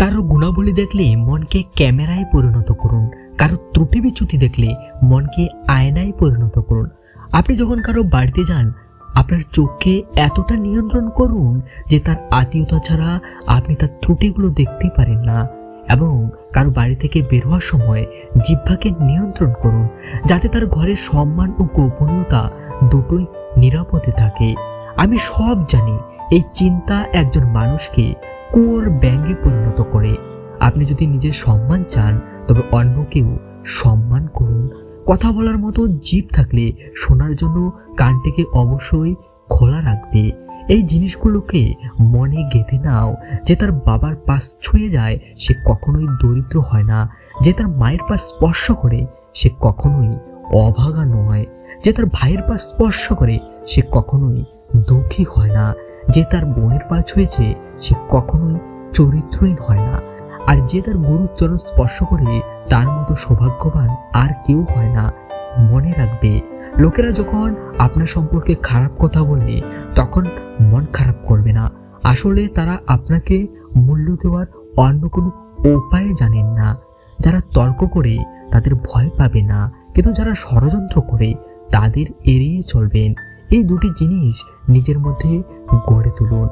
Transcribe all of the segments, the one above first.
কারও গুণাবলী দেখলে মনকে ক্যামেরায় পরিণত করুন। কারও ত্রুটি বিচ্যুতি দেখলে মনকে আয়নায় পরিণত করুন। আপনি যখন কারও বাড়িতে যান, আপনার চোখকে এতটা নিয়ন্ত্রণ করুন যে তার আত্মীয়তা ছাড়া আপনি তার ত্রুটিগুলো দেখতে পারেন না এবং কারও বাড়ি থেকে বের হওয়ার সময় জিহ্বাকে নিয়ন্ত্রণ করুন, যাতে তার ঘরের সম্মান ও গোপনীয়তা দুটোই নিরাপদে থাকে। আমি সব জানি, এই চিন্তা একজন মানুষকে কোর ব্যাঙ্গে পরিণত করে। আপনি যদি নিজের সম্মান চান, তবে অন্যকেও সম্মান করুন। কথা বলার মতো জীব থাকলে শোনার জন্য কানটিকে অবশ্যই খোলা রাখবে। এই জিনিসগুলোকে মনে গেঁথে নাও। যে তার বাবার পাশ ছুঁয়ে যায়, সে কখনোই দরিদ্র হয় না। যে তার মায়ের পাশ স্পর্শ করে, সে কখনোই অভাগা নয়। যে তার ভাইয়ের পাশ স্পর্শ করে, সে কখনোই দুঃখী হয় না যে তার বোনের পা ছুঁয়েছে সে কখনোই চরিত্রহীন হয় না। আর যে তার গুরুর চরণ স্পর্শ করে, তার মতো সৌভাগ্যবান আর কেউ হয় না। মনে রাখবে, লোকেরা যখন আপনার সম্পর্কে খারাপ কথা বলে, তখন মন খারাপ করবে না। আসলে তারা আপনাকে মূল্য দেওয়ার অন্য কোনো উপায় জানেন না। যারা তর্ক করে, তাদের ভয় পাবে না। কিন্তু যারা ষড়যন্ত্র করে, তাদের এড়িয়ে চলবেন। এই দুটি জিনিস নিজের মধ্যে গড়ে তুলুন।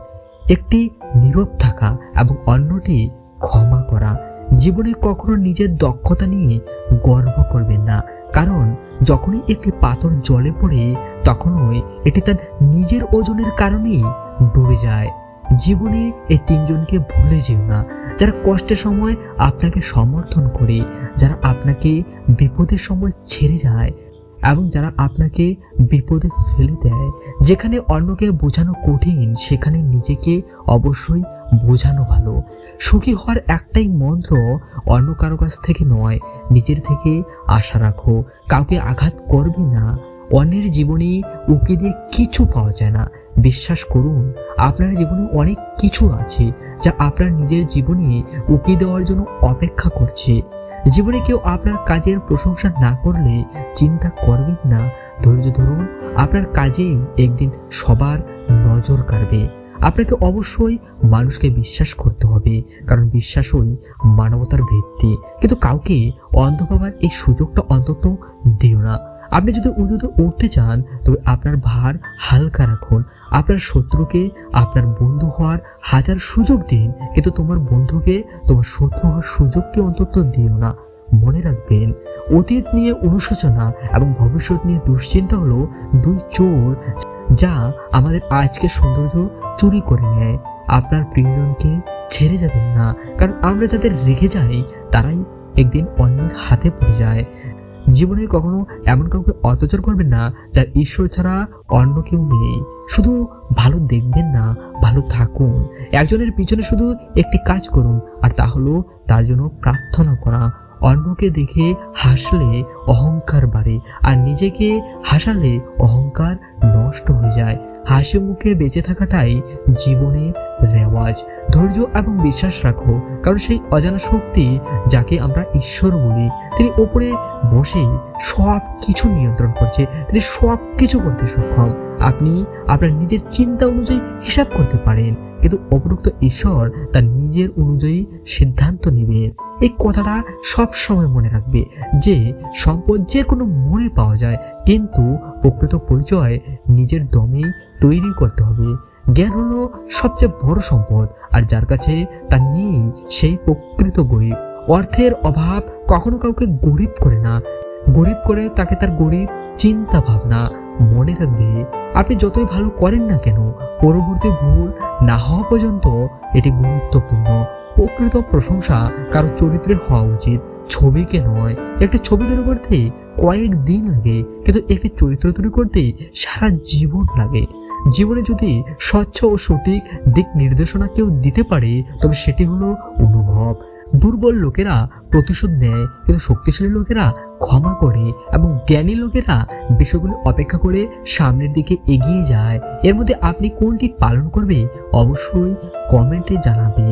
একটি নীরব থাকা এবং অন্যটি ক্ষমা করা। জীবনে কখনো নিজের দক্ষতা নিয়ে গর্ব করবেন না। কারণ যখনই একটি পাথর জলে পড়ে, তখনই এটি তার নিজের ওজনের কারণেই ডুবে যায়। জীবনে এই তিনজনকে ভুলে যেও না। যারা কষ্টের সময় আপনাকে সমর্থন করে, যারা আপনাকে বিপদের সময় ছেড়ে যায় এবং যারা আপনাকে বিপদে ফেলে দেয়, যেখানে অন্যকে বোঝানো কঠিন, সেখানে নিজেকে অবশ্যই বোঝানো ভালো। সুখী হওয়ার একটাই মন্ত্র অন্য কারও কাছ থেকে নয়, নিজের থেকে আশা রাখো। কাউকে আঘাত করবে না। অন্যের জীবনে উকি দিয়ে কিছু পাওয়া যায় না। বিশ্বাস করুন, আপনার জীবনে অনেক কিছু আছে, যা আপনার নিজের জীবনে উকি দেওয়ার জন্য অপেক্ষা করছে। জীবনে কেউ আপনার কাজের প্রশংসা না করলে চিন্তা করবেন না। ধৈর্য ধরুন, আপনার কাজেই একদিন সবার নজর কাড়বে। আপনাকে অবশ্যই মানুষকে বিশ্বাস করতে হবে, কারণ বিশ্বাসই মানবতার ভিত্তি। কিন্তু কাউকে অন্ধ পাবার এই সুযোগটা অন্তত দিও না। আপনি যদি উঁচুতে উঠতে চান, তবে আপনার ভার হালকা রাখুন। আপনার শত্রুকে আপনার বন্ধু হওয়ার হাজার সুযোগ দিন, কিন্তু তোমার বন্ধুকে, তোমার শত্রু হওয়ার সুযোগটি অন্তত দিও না। মনে রাখবেন, অতীত নিয়ে অনুশোচনা এবং ভবিষ্যৎ নিয়ে দুশ্চিন্তা হলো দুই চোর যা আমাদের আজকের সৌন্দর্য চুরি করে নেয়। আপনার প্রিয়জনকে ছেড়ে যাবেন না, কারণ আমরা যাদের রেখে যাই, তারাই একদিন অন্যের হাতে পড়ে যায়। জীবনে কখনো এমন কাউকে অত্যাচার করবেন না, যার ঈশ্বর ছাড়া অন্য কেউ নেই। শুধু ভালো দেখবেন না, ভালো থাকুন। একজনের পিছনে শুধু একটি কাজ করুন, আর তা হলো তার জন্য প্রার্থনা করা। অন্যকে দেখে হাসলে অহংকার বাড়ে, আর নিজেকে হাসালে অহংকার নষ্ট হয়ে যায়। হাসি মুখে বেঁচে থাকাটাই জীবনের রেওয়াজ। ধৈর্য এবং বিশ্বাস রাখো, কারণ সেই অজানা শক্তি যাকে আমরা ঈশ্বর বলি, তিনি ওপরে বসেই সব কিছু নিয়ন্ত্রণ করছে, তিনি সব কিছু করতে সক্ষম। আপনি আপনার নিজের চিন্তা অনুযায়ী হিসাব করতে পারেন, কিন্তু উপরোক্ত ঈশ্বর তার নিজের অনুযায়ী সিদ্ধান্ত নেবেন এই কথাটা সব সময় মনে রাখবে যে সম্পদ যে কোনো মোড়ে পাওয়া যায়, কিন্তু প্রকৃত পরিচয় নিজের দমেই তৈরি করতে হবে। জ্ঞান হলো সবচেয়ে বড় সম্পদ, আর যার কাছে তা নেই সেই প্রকৃত গরিব। অর্থের অভাব কখনো কাউকে গরিব করে না। গরিব করে তাকে তার গরিব চিন্তা ভাবনা মনে রাখবে। আপনি যতই ভালো করেন না কেন, পরবর্তী ভুল না হওয়া পর্যন্ত এটি গুরুত্বপূর্ণ। প্রকৃত প্রশংসা কারও চরিত্রের হওয়া উচিত। ছবিকে নয়? একটি ছবি তৈরি করতে কয়েক দিন লাগে, কিন্তু একটি চরিত্র তৈরি করতে সারা জীবন লাগে। জীবনে যদি স্বচ্ছ ও সঠিক দিক নির্দেশনা কেউ দিতে পারে, তবে সেটি হলো অনুভব। দুর্বল লোকেরা প্রতিশোধ নেয়, কিন্তু শক্তিশালী লোকেরা ক্ষমা করে এবং জ্ঞানী লোকেরা বিষয়গুলি অপেক্ষা করে সামনের দিকে এগিয়ে যায়। এর মধ্যে আপনি কোনটি পালন করবে, অবশ্যই কমেন্টে জানাবে।